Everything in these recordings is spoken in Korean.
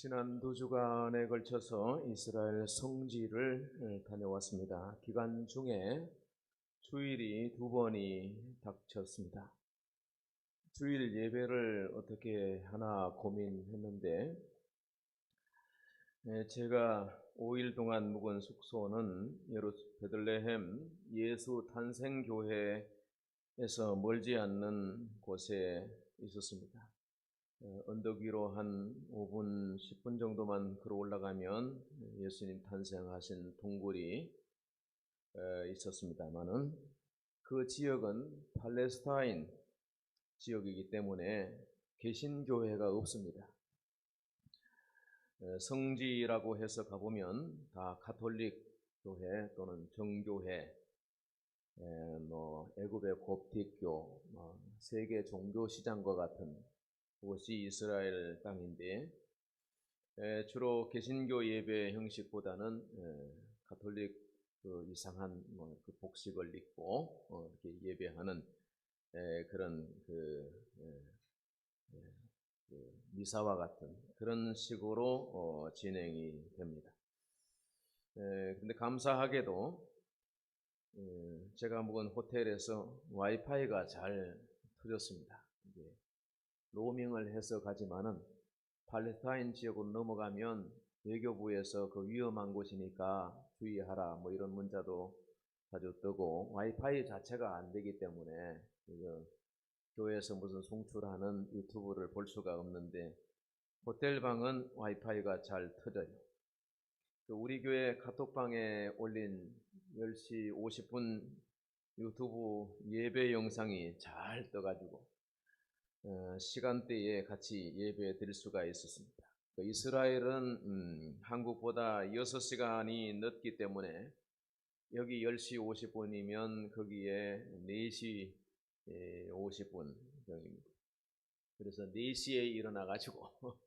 지난 두 주간에 걸쳐서 이스라엘 성지를 어, 다녀왔습니다. 기간 중에 주일이 두 번이 닥쳤습니다. 주일 예배를 어떻게 하나 고민했는데 에, 제가 5일 동안 묵은 숙소는 베들레헴 예수 탄생 교회에서 멀지 않는 곳에 있었습니다. 어, 언덕 위로 한 5분, 10분 정도만 걸어 올라가면 예수님 탄생하신 동굴이 어, 있었습니다만은 그 지역은 팔레스타인 지역이기 때문에 개신교회가 없습니다. 어, 성지라고 해서 가보면 다 가톨릭 교회 또는 정교회, 에, 뭐 애굽의 곱틱교, 뭐 세계 종교 시장과 같은 그것이 이스라엘 땅인데 에, 주로 개신교 예배 형식보다는 에, 가톨릭 그 이상한 뭐 그 복식을 입고 어, 이렇게 예배하는 에, 그런 그, 그 미사와 같은 그런 식으로 어, 진행이 됩니다. 그런데 감사하게도 에, 제가 묵은 호텔에서 와이파이가 잘 터졌습니다. 로밍을 해서 가지만은 팔레스타인 지역으로 넘어가면 외교부에서 그 위험한 곳이니까 주의하라 뭐 이런 문자도 자주 뜨고 와이파이 자체가 안 되기 때문에 교회에서 무슨 송출하는 유튜브를 볼 수가 없는데 호텔 방은 와이파이가 잘 터져요. 그 우리 교회 카톡방에 올린 10시 50분 유튜브 예배 영상이 잘 떠가지고 어, 시간대에 같이 예배 드릴 수가 있었습니다. 그 이스라엘은 음, 한국보다 6시간이 늦기 때문에 여기 10시 50분이면 거기에 4시 50분 정입니다. 그래서 4시에 일어나 가지고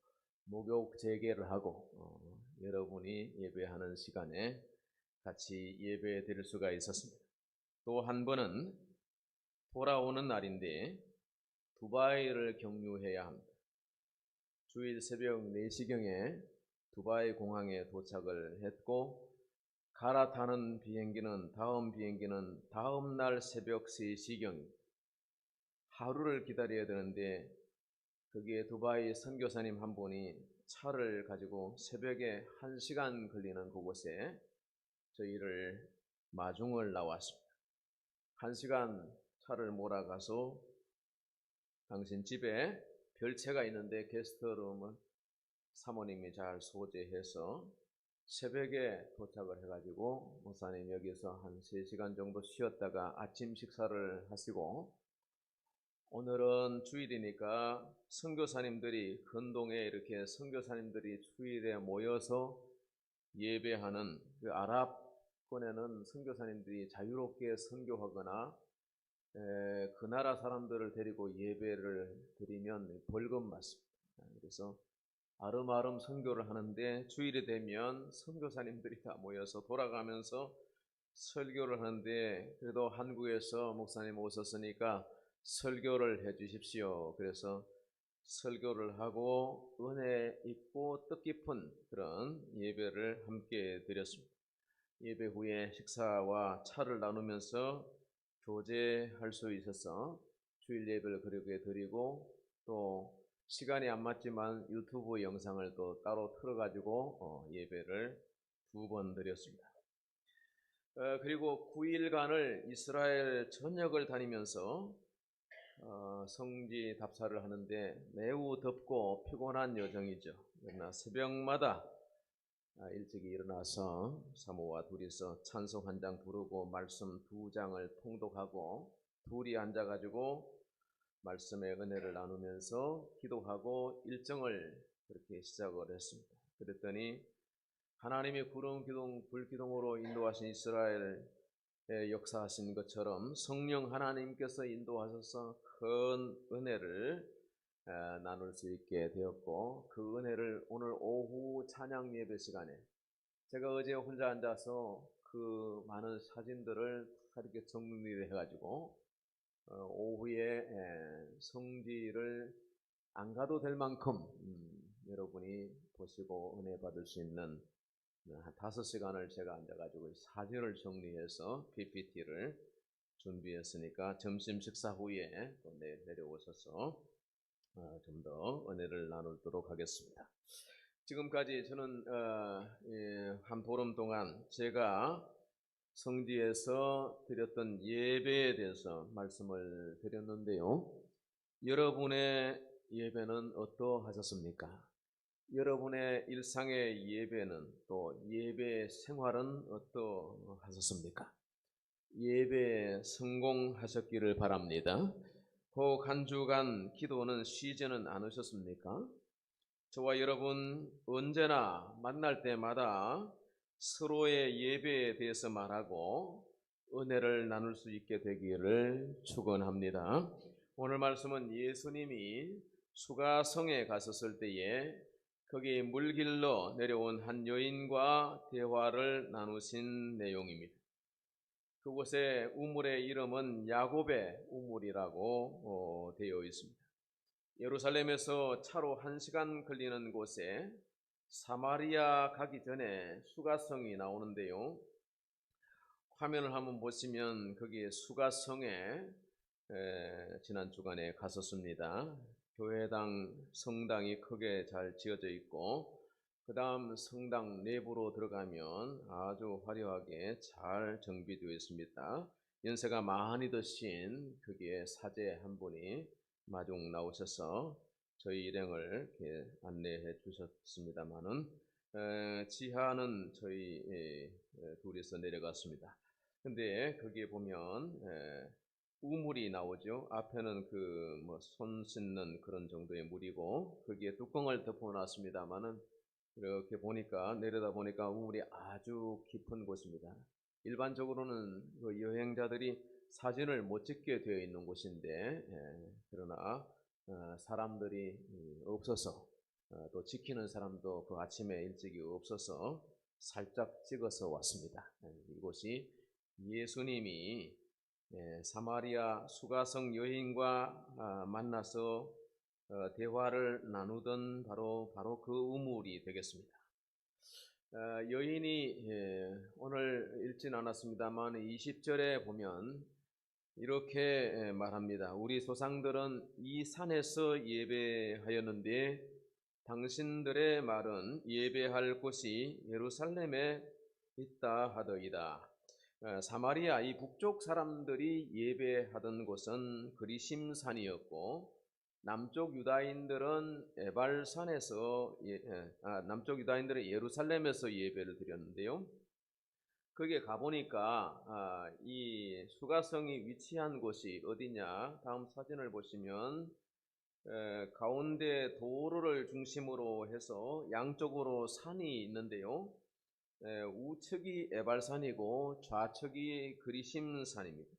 목욕 재개를 하고 어, 여러분이 예배하는 시간에 같이 예배 드릴 수가 있었습니다. 또 한 번은 돌아오는 날인데 두바이를 경유해야 합니다. 주일 새벽 4시경에 두바이 공항에 도착을 했고 갈아타는 비행기는 다음 비행기는 다음 날 새벽 3시경 하루를 기다려야 되는데 거기에 두바이 선교사님 한 분이 차를 가지고 새벽에 1시간 걸리는 그곳에 저희를 마중을 나왔습니다. 1시간 차를 몰아가서 당신 집에 별채가 있는데 게스트룸을 사모님이 잘 소재해서 새벽에 도착을 해가지고 목사님 여기서 한 3시간 정도 쉬었다가 아침 식사를 하시고 오늘은 주일이니까 선교사님들이 근동에 이렇게 선교사님들이 주일에 모여서 예배하는 그 아랍권에는 선교사님들이 자유롭게 선교하거나 에, 그 나라 사람들을 데리고 예배를 드리면 벌금 맞습니다. 그래서 아름아름 선교를 하는데 주일이 되면 선교사님들이 다 모여서 돌아가면서 설교를 하는데 그래도 한국에서 목사님 오셨으니까 설교를 해 주십시오. 그래서 설교를 하고 은혜 있고 뜻깊은 그런 예배를 함께 드렸습니다. 예배 후에 식사와 차를 나누면서 교제할 수 있어서 주일 예배를 그렇게 드리고 또 시간이 안 맞지만 유튜브 영상을 또 따로 틀어가지고 어, 예배를 두 번 드렸습니다. 어, 그리고 9일간을 이스라엘 전역을 다니면서 어, 성지 답사를 하는데 매우 덥고 피곤한 여정이죠. 그러나 새벽마다 아, 일찍 일어나서 사모와 둘이서 찬송 한 장 부르고 말씀 두 장을 통독하고 둘이 앉아가지고 말씀의 은혜를 나누면서 기도하고 일정을 그렇게 시작을 했습니다. 그랬더니 하나님이 구름 기둥 불 기둥으로 인도하신 이스라엘 역사하신 것처럼 성령 하나님께서 인도하셔서 큰 은혜를 나눌 수 있게 되었고 그 은혜를 오늘 오후 찬양 예배 시간에 제가 어제 혼자 앉아서 그 많은 사진들을 이렇게 정리를 해가지고 어, 오후에 성지를 안 가도 될 만큼 음, 여러분이 보시고 은혜 받을 수 있는 한 다섯 시간을 제가 앉아가지고 사진을 정리해서 PPT를 준비했으니까 점심 식사 후에 또 내, 내려오셔서 어, 좀 더 은혜를 나누도록 하겠습니다. 지금까지 저는 어, 예, 한 보름 동안 제가 성지에서 드렸던 예배에 대해서 말씀을 드렸는데요. 여러분의 예배는 어떠하셨습니까? 여러분의 일상의 예배는 또 예배 생활은 어떠하셨습니까? 예배 성공하셨기를 바랍니다. 혹 한 주간 기도는 쉬지는 않으셨습니까? 저와 여러분 언제나 만날 때마다 서로의 예배에 대해서 말하고 은혜를 나눌 수 있게 되기를 축원합니다. 오늘 말씀은 예수님이 수가성에 갔었을 때에 거기 물길로 내려온 한 여인과 대화를 나누신 내용입니다. 그곳의 우물의 이름은 야곱의 우물이라고 어, 되어 있습니다. 예루살렘에서 차로 한 시간 걸리는 곳에 사마리아 가기 전에 수가성이 나오는데요. 화면을 한번 보시면 거기에 수가성에 에, 지난 주간에 갔었습니다. 교회당 성당이 크게 잘 지어져 있고 그 다음 성당 내부로 들어가면 아주 화려하게 잘 정비되어 있습니다. 연세가 많이 드신 거기에 사제 한 분이 마중 나오셔서 저희 일행을 이렇게 안내해 주셨습니다만은 지하는 저희 에, 에, 둘이서 내려갔습니다. 근데 거기에 보면 에, 우물이 나오죠. 앞에는 그 뭐 손 씻는 그런 정도의 물이고 거기에 뚜껑을 덮어놨습니다만은 이렇게 보니까 내려다 보니까 우물이 아주 깊은 곳입니다. 일반적으로는 그 여행자들이 사진을 못 찍게 되어 있는 곳인데 예, 그러나 어, 사람들이 음, 없어서 어, 또 지키는 사람도 그 아침에 일찍이 없어서 살짝 찍어서 왔습니다. 예, 이곳이 예수님이 예, 사마리아 수가성 여인과 아, 만나서 어, 대화를 나누던 바로 바로 그 우물이 되겠습니다. 어, 여인이 예, 오늘 읽진 않았습니다만 20절에 보면 이렇게 예, 말합니다. 우리 조상들은 이 산에서 예배하였는데 당신들의 말은 예배할 곳이 예루살렘에 있다 하더이다. 어, 사마리아 이 북쪽 사람들이 예배하던 곳은 그리심산이었고 남쪽 유다인들은 에발산에서 예, 예, 아, 남쪽 유다인들은 예루살렘에서 예배를 드렸는데요. 거기에 가보니까 아, 이 수가성이 위치한 곳이 어디냐? 다음 사진을 보시면 에, 가운데 도로를 중심으로 해서 양쪽으로 산이 있는데요. 에, 우측이 에발산이고 좌측이 그리심산입니다.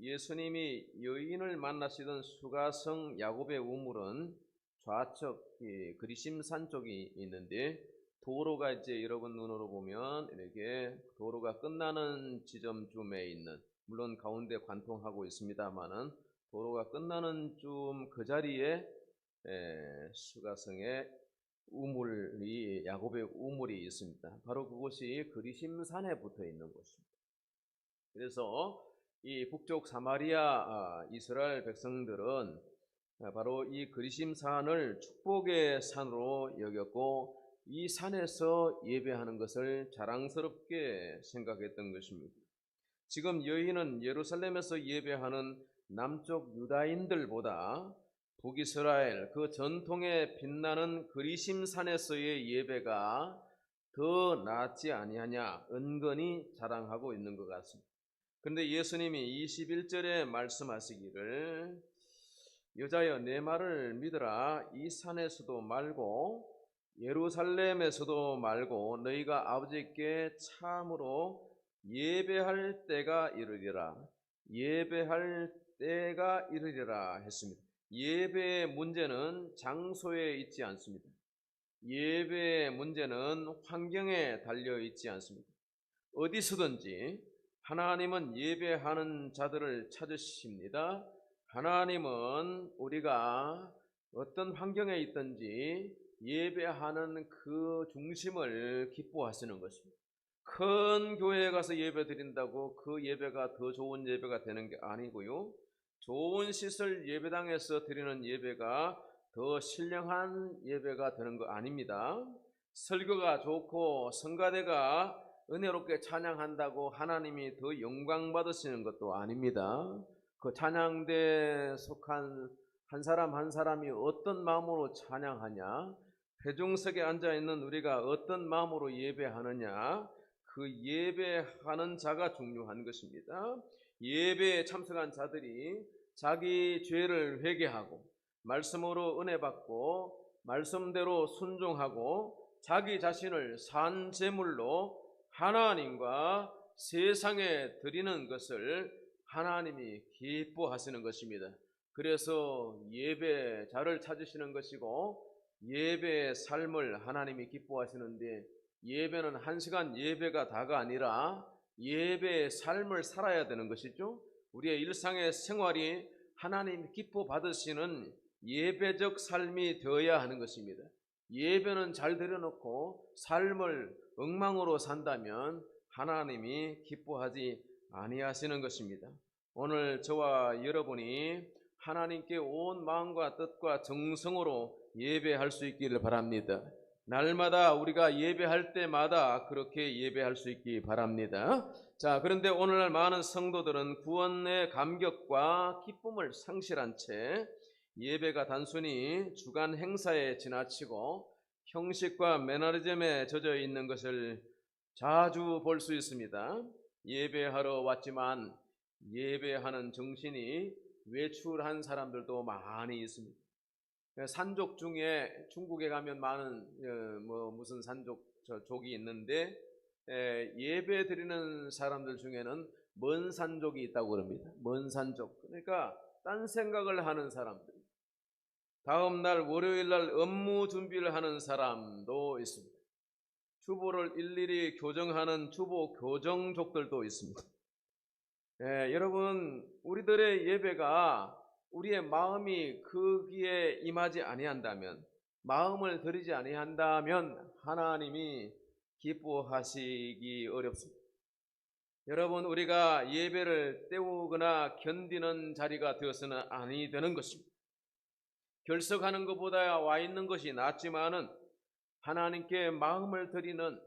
예수님이 여인을 만나시던 수가성 야곱의 우물은 좌측 이 그리심산 쪽이 있는데 도로가 이제 여러분 눈으로 보면 이렇게 도로가 끝나는 지점쯤에 있는 물론 가운데 관통하고 있습니다만은 도로가 끝나는 쯤 그 자리에 에, 수가성의 우물이 야곱의 우물이 있습니다. 바로 그곳이 그리심산에 붙어 있는 곳입니다. 그래서 이 북쪽 사마리아 아, 이스라엘 백성들은 바로 이 그리심 산을 축복의 산으로 여겼고 이 산에서 예배하는 것을 자랑스럽게 생각했던 것입니다. 지금 여인은 예루살렘에서 예배하는 남쪽 유다인들보다 북이스라엘 그 전통에 빛나는 그리심 산에서의 예배가 더 낫지 아니하냐 은근히 자랑하고 있는 것 같습니다. 그런데 예수님이 21절에 말씀하시기를 여자여 내 말을 믿으라 이 산에서도 말고 예루살렘에서도 말고 너희가 아버지께 참으로 예배할 때가 이르리라 예배할 때가 이르리라 했습니다. 예배의 문제는 장소에 있지 않습니다. 예배의 문제는 환경에 달려 있지 않습니다. 어디서든지 하나님은 예배하는 자들을 찾으십니다. 하나님은 우리가 어떤 환경에 있든지 예배하는 그 중심을 기뻐하시는 것입니다. 큰 교회에 가서 예배 드린다고 그 예배가 더 좋은 예배가 되는 게 아니고요. 좋은 시설 예배당에서 드리는 예배가 더 신령한 예배가 되는 거 아닙니다. 설교가 좋고 성가대가 은혜롭게 찬양한다고 하나님이 더 영광 받으시는 것도 아닙니다. 그 찬양대에 속한 한 사람 한 사람이 어떤 마음으로 찬양하냐, 회중석에 앉아 있는 우리가 어떤 마음으로 예배하느냐, 그 예배하는 자가 중요한 것입니다. 예배에 참석한 자들이 자기 죄를 회개하고 말씀으로 은혜 받고 말씀대로 순종하고 자기 자신을 산 제물로 하나님과 세상에 드리는 것을 하나님이 기뻐하시는 것입니다. 그래서 예배 자를 찾으시는 것이고 예배의 삶을 하나님이 기뻐하시는데 예배는 한 시간 예배가 다가 아니라 예배의 삶을 살아야 되는 것이죠. 우리의 일상의 생활이 하나님 기뻐 받으시는 예배적 삶이 되어야 하는 것입니다. 예배는 잘 드려놓고 삶을 엉망으로 산다면 하나님이 기뻐하지 아니하시는 것입니다. 오늘 저와 여러분이 하나님께 온 마음과 뜻과 정성으로 예배할 수 있기를 바랍니다. 날마다 우리가 예배할 때마다 그렇게 예배할 수 있기 바랍니다. 자, 그런데 오늘날 많은 성도들은 구원의 감격과 기쁨을 상실한 채 예배가 단순히 주간 행사에 지나치고 형식과 매너리즘에 젖어 있는 것을 자주 볼 수 있습니다. 예배하러 왔지만 예배하는 정신이 외출한 사람들도 많이 있습니다. 산족 중에 중국에 가면 많은 어, 뭐 무슨 산족 저 족이 있는데 에, 예배 드리는 사람들 중에는 먼 산족이 있다고 그럽니다. 먼 산족. 그러니까 딴 생각을 하는 사람들. 다음 날 월요일 날 업무 준비를 하는 사람도 있습니다. 주보를 일일이 교정하는 주보 교정족들도 있습니다. 예, 여러분 우리들의 예배가 우리의 마음이 거기에 임하지 아니한다면 마음을 들이지 아니한다면 하나님이 기뻐하시기 어렵습니다. 여러분 우리가 예배를 때우거나 견디는 자리가 되어서는 아니 되는 것입니다. 결석하는 것보다 와 있는 것이 낫지만은 하나님께 마음을 드리는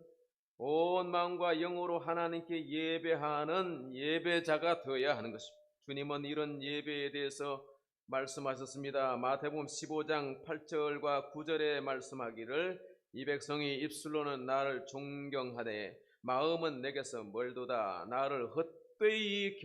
온 마음과 영으로 하나님께 예배하는 예배자가 되어야 하는 것입니다. 주님은 이런 예배에 대해서 말씀하셨습니다. 마태복음 15장 8절과 9절에 말씀하기를 이 백성이 입술로는 나를 존경하되 마음은 내게서 멀도다 나를 헛되이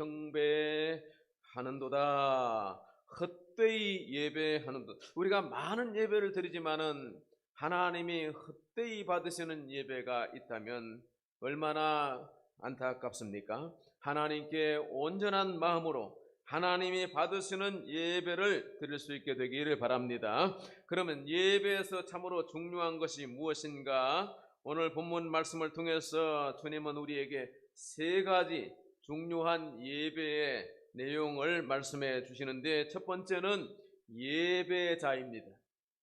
경배하는도다 헛 되이 예배하는도다 우리가 많은 예배를 드리지만은 하나님이 헛되이 받으시는 예배가 있다면 얼마나 안타깝습니까? 하나님께 온전한 마음으로 하나님이 받으시는 예배를 드릴 수 있게 되기를 바랍니다. 그러면 예배에서 참으로 중요한 것이 무엇인가? 오늘 본문 말씀을 통해서 주님은 우리에게 세 가지 중요한 예배의 내용을 말씀해 주시는데 첫 번째는 예배자입니다.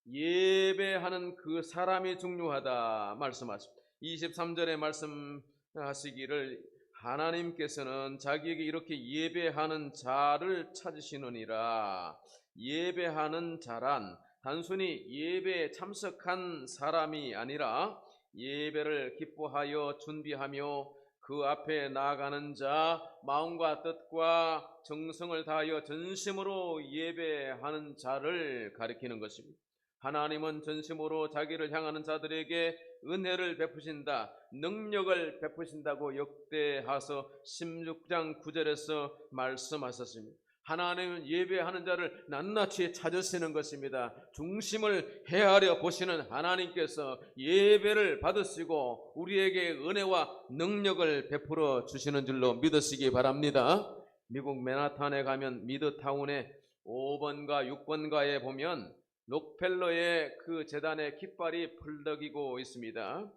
예배하는 그 사람이 중요하다 말씀하십니다. 23절에 말씀하시기를 하나님께서는 자기에게 이렇게 예배하는 자를 찾으시느니라. 예배하는 자란 단순히 예배에 참석한 사람이 아니라 예배를 기뻐하여 준비하며 그 앞에 나아가는 자, 마음과 뜻과 정성을 다하여 전심으로 예배하는 자를 가리키는 것입니다. 하나님은 전심으로 자기를 향하는 자들에게 은혜를 베푸신다, 능력을 베푸신다고 역대하서 16장 9절에서 말씀하셨습니다. 하나님은 예배하는 자를 낱낱이 찾으시는 것입니다. 중심을 헤아려 보시는 하나님께서 예배를 받으시고 우리에게 은혜와 능력을 베풀어 주시는 줄로 믿으시기 바랍니다. 미국 맨하탄에 가면 미드타운에 5번가 6번가에 보면 록펠러의 그 재단의 깃발이 펄덕이고 있습니다.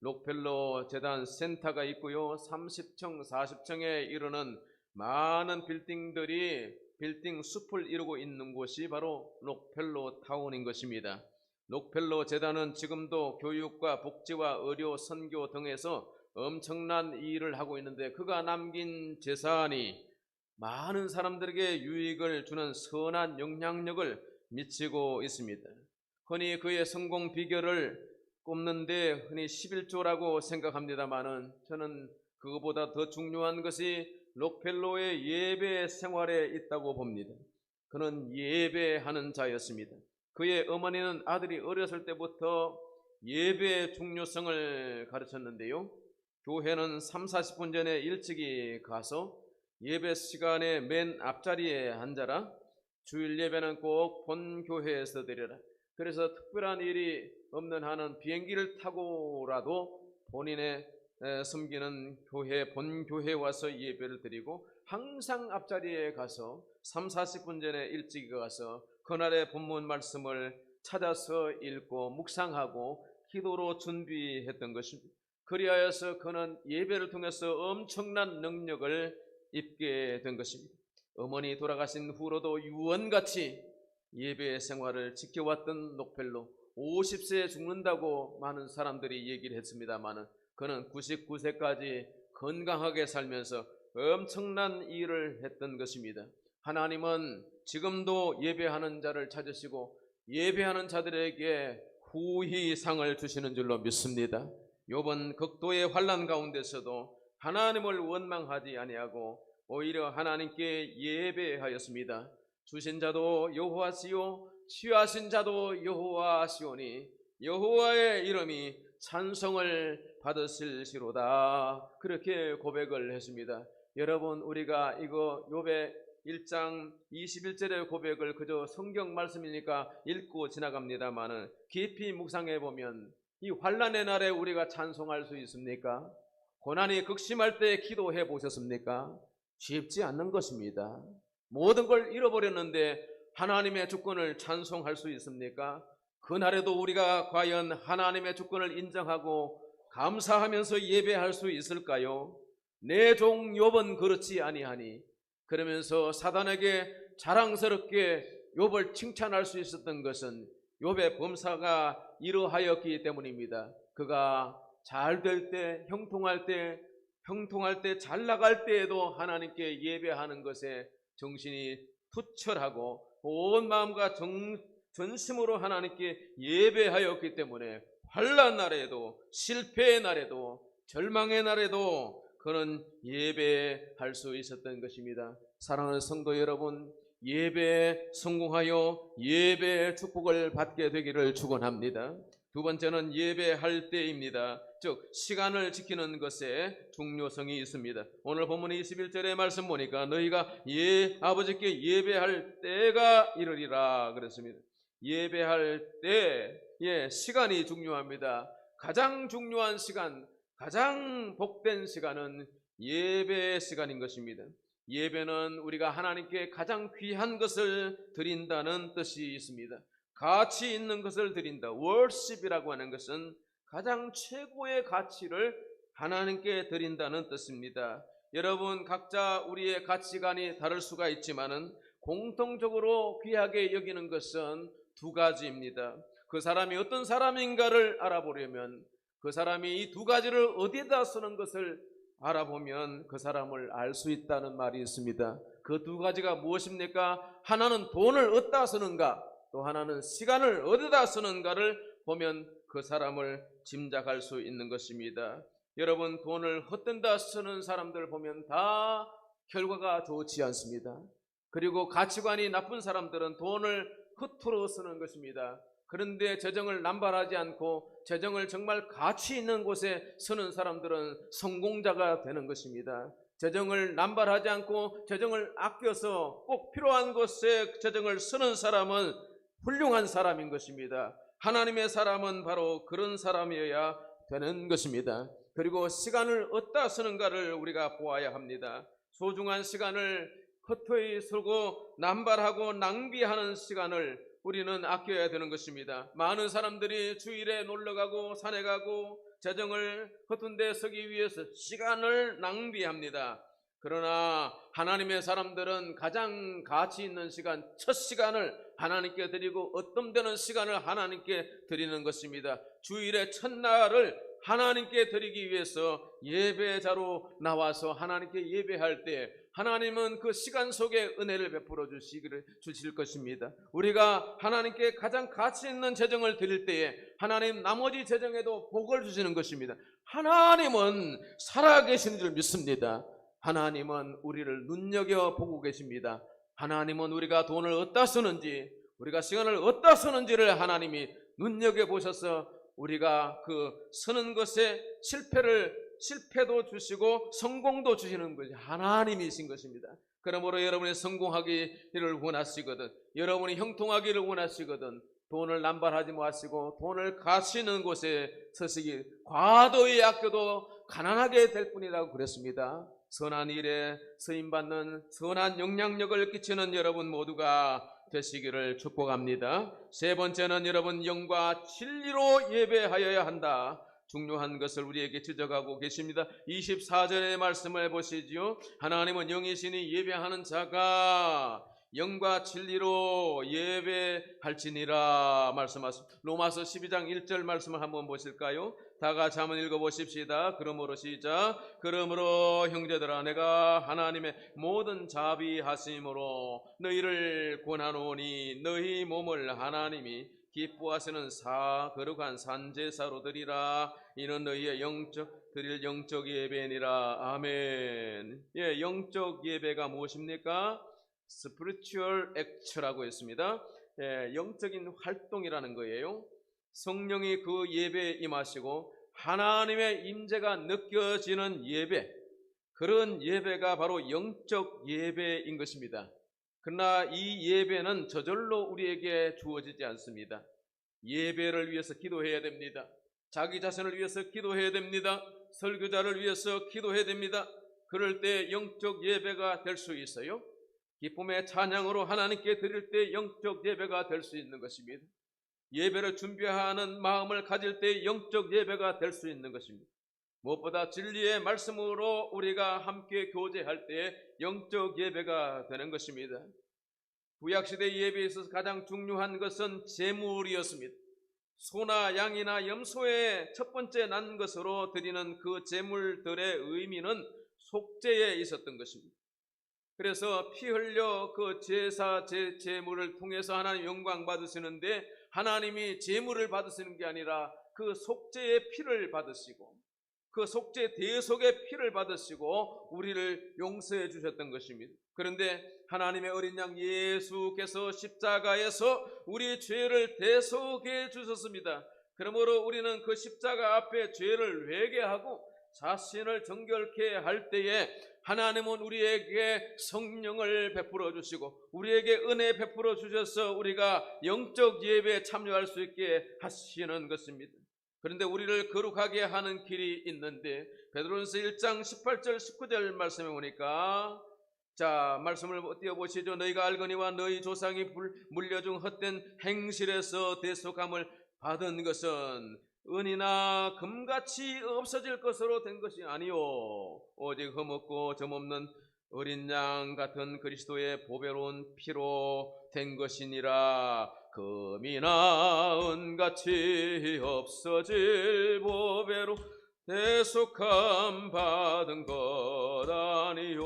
록펠러 재단 센터가 있고요. 30층, 40층에 이르는 많은 빌딩들이 빌딩 숲을 이루고 있는 곳이 바로 록펠러 타운인 것입니다. 록펠로 재단은 지금도 교육과 복지와 의료, 선교 등에서 엄청난 일을 하고 있는데 그가 남긴 재산이 많은 사람들에게 유익을 주는 선한 영향력을 미치고 있습니다. 흔히 그의 성공 비결을 꼽는데 흔히 11조라고 생각합니다만은 저는 그것보다 더 중요한 것이 록펠로의 예배 생활에 있다고 봅니다. 그는 예배하는 자였습니다. 그의 어머니는 아들이 어렸을 때부터 예배의 중요성을 가르쳤는데요. 교회는 3, 40분 전에 일찍이 가서 예배 시간에 맨 앞자리에 앉아라. 주일 예배는 꼭 본 교회에서 드려라. 그래서 특별한 일이 없는 한은 비행기를 타고라도 본인의 에, 섬기는 교회 본 교회에 와서 예배를 드리고 항상 앞자리에 가서 3, 40분 전에 일찍 가서 그날의 본문 말씀을 찾아서 읽고 묵상하고 기도로 준비했던 것입니다. 그리하여서 그는 예배를 통해서 엄청난 능력을 입게 된 것입니다. 어머니 돌아가신 후로도 유언같이 예배 생활을 지켜왔던 녹펠로 50세에 죽는다고 많은 사람들이 얘기를 했습니다마는 그는 99세까지 건강하게 살면서 엄청난 일을 했던 것입니다. 하나님은 지금도 예배하는 자를 찾으시고 예배하는 자들에게 후희상을 주시는 줄로 믿습니다. 요번 극도의 환란 가운데서도 하나님을 원망하지 아니하고 오히려 하나님께 예배하였습니다. 주신 자도 여호와시요 취하신 자도 여호와시오니 여호와의 이름이 찬송을 받으실시로다 그렇게 고백을 했습니다. 여러분 우리가 이거 요배 1장 21절의 고백을 그저 성경 말씀이니까 읽고 지나갑니다만은 깊이 묵상해 보면 이 환란의 날에 우리가 찬송할 수 있습니까? 고난이 극심할 때 기도해 보셨습니까? 쉽지 않는 것입니다. 모든 걸 잃어버렸는데 하나님의 주권을 찬송할 수 있습니까? 그날에도 우리가 과연 하나님의 주권을 인정하고 감사하면서 예배할 수 있을까요? 내종 욥은 그렇지 아니하니 그러면서 사단에게 자랑스럽게 욥을 칭찬할 수 있었던 것은 욥의 범사가 이러하였기 때문입니다. 그가 잘 될 때, 형통할 때, 형통할 때, 잘 나갈 때에도 하나님께 예배하는 것에 정신이 투철하고 온 마음과 정, 전심으로 하나님께 예배하였기 때문에 환란 날에도 실패의 날에도 절망의 날에도 그는 예배할 수 있었던 것입니다. 사랑하는 성도 여러분, 예배에 성공하여 예배의 축복을 받게 되기를 축원합니다. 두 번째는 예배할 때입니다. 즉 시간을 지키는 것에 중요성이 있습니다. 오늘 본문 21절의 말씀 보니까 너희가 예 아버지께 예배할 때가 이르리라 그랬습니다. 예배할 때 예, 시간이 중요합니다. 가장 중요한 시간, 가장 복된 시간은 예배 시간인 것입니다. 예배는 우리가 하나님께 가장 귀한 것을 드린다는 뜻이 있습니다. 가치 있는 것을 드린다. 월십이라고 하는 것은 가장 최고의 가치를 하나님께 드린다는 뜻입니다. 여러분 각자 우리의 가치관이 다를 수가 있지만은 공통적으로 귀하게 여기는 것은 두 가지입니다. 그 사람이 어떤 사람인가를 알아보려면 그 사람이 이 두 가지를 어디에다 쓰는 것을 알아보면 그 사람을 알 수 있다는 말이 있습니다. 그 두 가지가 무엇입니까? 하나는 돈을 어디다 쓰는가, 또 하나는 시간을 어디다 쓰는가를 보면 그 사람을 짐작할 수 있는 것입니다. 여러분 돈을 헛된다 쓰는 사람들 보면 다 결과가 좋지 않습니다. 그리고 가치관이 나쁜 사람들은 돈을 허투루 쓰는 것입니다. 그런데 재정을 남발하지 않고 재정을 정말 가치 있는 곳에 쓰는 사람들은 성공자가 되는 것입니다. 재정을 남발하지 않고 재정을 아껴서 꼭 필요한 곳에 재정을 쓰는 사람은 훌륭한 사람인 것입니다. 하나님의 사람은 바로 그런 사람이어야 되는 것입니다. 그리고 시간을 어디다 쓰는가를 우리가 보아야 합니다. 소중한 시간을 헛되이 쓰고 남발하고 낭비하는 시간을 우리는 아껴야 되는 것입니다. 많은 사람들이 주일에 놀러 가고 산에 가고 재정을 허튼 데 쓰기 위해서 시간을 낭비합니다. 그러나 하나님의 사람들은 가장 가치 있는 시간, 첫 시간을 하나님께 드리고 어떤 때는 시간을 하나님께 드리는 것입니다. 주일의 첫날을 하나님께 드리기 위해서 예배자로 나와서 하나님께 예배할 때 하나님은 그 시간 속에 은혜를 베풀어 주시기를 주실 것입니다. 우리가 하나님께 가장 가치 있는 재정을 드릴 때에 하나님 나머지 재정에도 복을 주시는 것입니다. 하나님은 살아계신 줄 믿습니다. 하나님은 우리를 눈여겨 보고 계십니다. 하나님은 우리가 돈을 어디다 쓰는지, 우리가 시간을 어디다 쓰는지를 하나님이 눈여겨 보셔서 우리가 그 쓰는 것에 실패를 실패도 주시고 성공도 주시는 것이 하나님이신 것입니다. 그러므로 여러분이 성공하기를 원하시거든, 여러분이 형통하기를 원하시거든, 돈을 남발하지 마시고 돈을 가시는 곳에 서시기 과도히 아껴도 가난하게 될 뿐이라고 그랬습니다. 선한 일에 쓰임받는 선한 영향력을 끼치는 여러분 모두가 되시기를 축복합니다. 세 번째는 여러분 영과 진리로 예배하여야 한다. 중요한 것을 우리에게 지적하고 계십니다. 24절의 말씀을 보시지요. 하나님은 영이시니 예배하는 자가 영과 진리로 예배할지니라 말씀하십니다. 로마서 12장 1절 말씀을 한번 보실까요? 다 같이 한번 읽어보십시다. 그러므로 시작. 그러므로 형제들아 내가 하나님의 모든 자비하심으로 너희를 권하노니 너희 몸을 하나님이 기뻐하시는 사 거룩한 산제사로 드리라 이는 너희의 영적 드릴 영적 예배니라 아멘 예 영적 예배가 무엇입니까 spiritual act라고 했습니다 예, 영적인 활동이라는 거예요 성령이 그 예배에 임하시고 하나님의 임재가 느껴지는 예배 그런 예배가 바로 영적 예배인 것입니다 그러나 이 예배는 저절로 우리에게 주어지지 않습니다. 예배를 위해서 기도해야 됩니다. 자기 자신을 위해서 기도해야 됩니다. 설교자를 위해서 기도해야 됩니다. 그럴 때 영적 예배가 될 수 있어요. 기쁨의 찬양으로 하나님께 드릴 때 영적 예배가 될 수 있는 것입니다. 예배를 준비하는 마음을 가질 때 영적 예배가 될 수 있는 것입니다. 무엇보다 진리의 말씀으로 우리가 함께 교제할 때 영적 예배가 되는 것입니다. 구약시대 예배에 있어서 가장 중요한 것은 제물이었습니다. 소나 양이나 염소의 첫 번째 난 것으로 드리는 그 제물들의 의미는 속죄에 있었던 것입니다. 그래서 피 흘려 그 제사 제 제물을 통해서 하나님 영광 받으시는데 하나님이 제물을 받으시는 게 아니라 그 속죄의 피를 받으시고 그 속죄 대속의 피를 받으시고 우리를 용서해 주셨던 것입니다. 그런데 하나님의 어린 양 예수께서 십자가에서 우리 죄를 대속해 주셨습니다. 그러므로 우리는 그 십자가 앞에 죄를 회개하고 자신을 정결케 할 때에 하나님은 우리에게 성령을 베풀어 주시고 우리에게 은혜 베풀어 주셔서 우리가 영적 예배에 참여할 수 있게 하시는 것입니다. 그런데 우리를 거룩하게 하는 길이 있는데 베드로전서 1장 18절 19절 말씀에 보니까 자 말씀을 띄워보시죠 너희가 알거니와 너희 조상이 물려준 헛된 행실에서 대속함을 받은 것은 은이나 금같이 없어질 것으로 된 것이 아니요 오직 흠없고 점없는 어린 양 같은 그리스도의 보배로운 피로 된 것이니라. 금이나 은같이 없어질 보배로 대속함 받은 것 아니요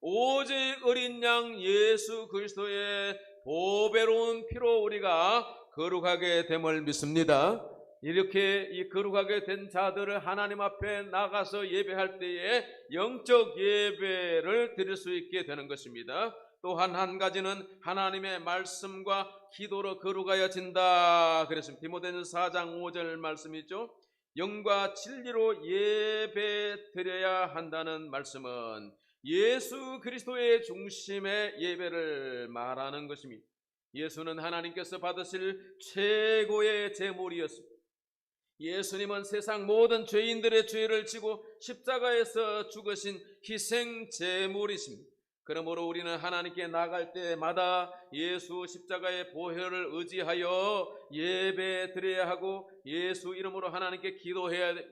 오직 어린 양 예수 그리스도의 보배로운 피로 우리가 거룩하게 됨을 믿습니다. 이렇게 이 거룩하게 된 자들을 하나님 앞에 나가서 예배할 때에 영적 예배를 드릴 수 있게 되는 것입니다. 또한 한 가지는 하나님의 말씀과 기도로 거룩하여진다. 그랬습니다. 디모데전서 4장 5절 말씀이죠. 영과 진리로 예배 드려야 한다는 말씀은 예수 그리스도의 중심의 예배를 말하는 것입니다. 예수는 하나님께서 받으실 최고의 제물이었습니다. 예수님은 세상 모든 죄인들의 죄를 지고 십자가에서 죽으신 희생 제물이십니다. 그러므로 우리는 하나님께 나갈 때마다 예수 십자가의 보혈을 의지하여 예배 드려야 하고 예수 이름으로 하나님께 기도해야 돼.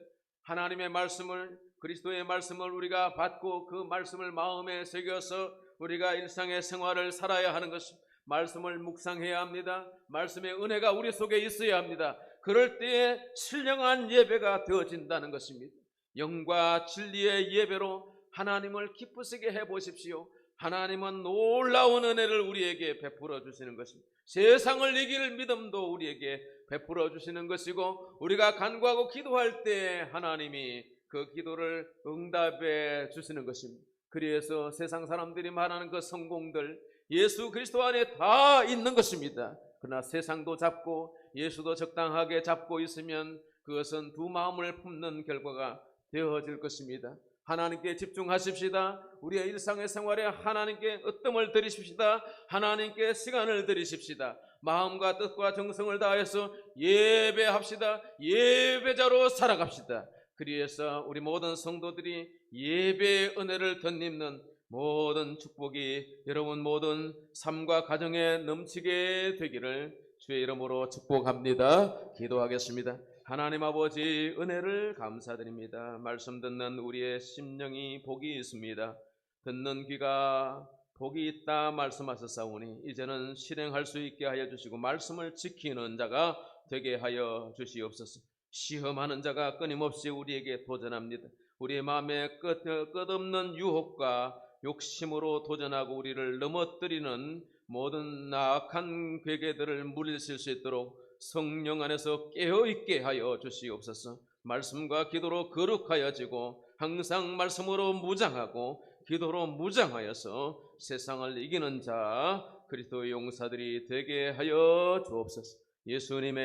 하나님의 말씀을 그리스도의 말씀을 우리가 받고 그 말씀을 마음에 새겨서 우리가 일상의 생활을 살아야 하는 것입니다. 말씀을 묵상해야 합니다. 말씀의 은혜가 우리 속에 있어야 합니다. 그럴 때에 신령한 예배가 되어진다는 것입니다. 영과 진리의 예배로 하나님을 기쁘시게 해 보십시오. 하나님은 놀라운 은혜를 우리에게 베풀어 주시는 것입니다. 세상을 이길 믿음도 우리에게 베풀어 주시는 것이고 우리가 간구하고 기도할 때 하나님이 그 기도를 응답해 주시는 것입니다. 그래서 세상 사람들이 말하는 그 성공들 예수 그리스도 안에 다 있는 것입니다. 그러나 세상도 잡고 예수도 적당하게 잡고 있으면 그것은 두 마음을 품는 결과가 되어질 것입니다. 하나님께 집중하십시다. 우리의 일상의 생활에 하나님께 으뜸을 들이십시다. 하나님께 시간을 들이십시다. 마음과 뜻과 정성을 다해서 예배합시다. 예배자로 살아갑시다. 그리해서 우리 모든 성도들이 예배의 은혜를 덧입는 모든 축복이 여러분 모든 삶과 가정에 넘치게 되기를 주의 이름으로 축복합니다. 기도하겠습니다. 하나님 아버지 은혜를 감사드립니다. 말씀 듣는 우리의 심령이 복이 있습니다. 듣는 귀가 복이 있다 말씀하셨사오니 이제는 실행할 수 있게 하여 주시고 말씀을 지키는 자가 되게 하여 주시옵소서. 시험하는 자가 끊임없이 우리에게 도전합니다. 우리의 마음에 끝, 끝없는 유혹과 욕심으로 도전하고 우리를 넘어뜨리는 모든 나악한 괴계들을 물리칠 수 있도록 성령 안에서 깨어있게 하여 주시옵소서. 말씀과 기도로 거룩하여지고 항상 말씀으로 무장하고 기도로 무장하여서 세상을 이기는 자 그리스도의 용사들이 되게 하여 주옵소서. 예수님의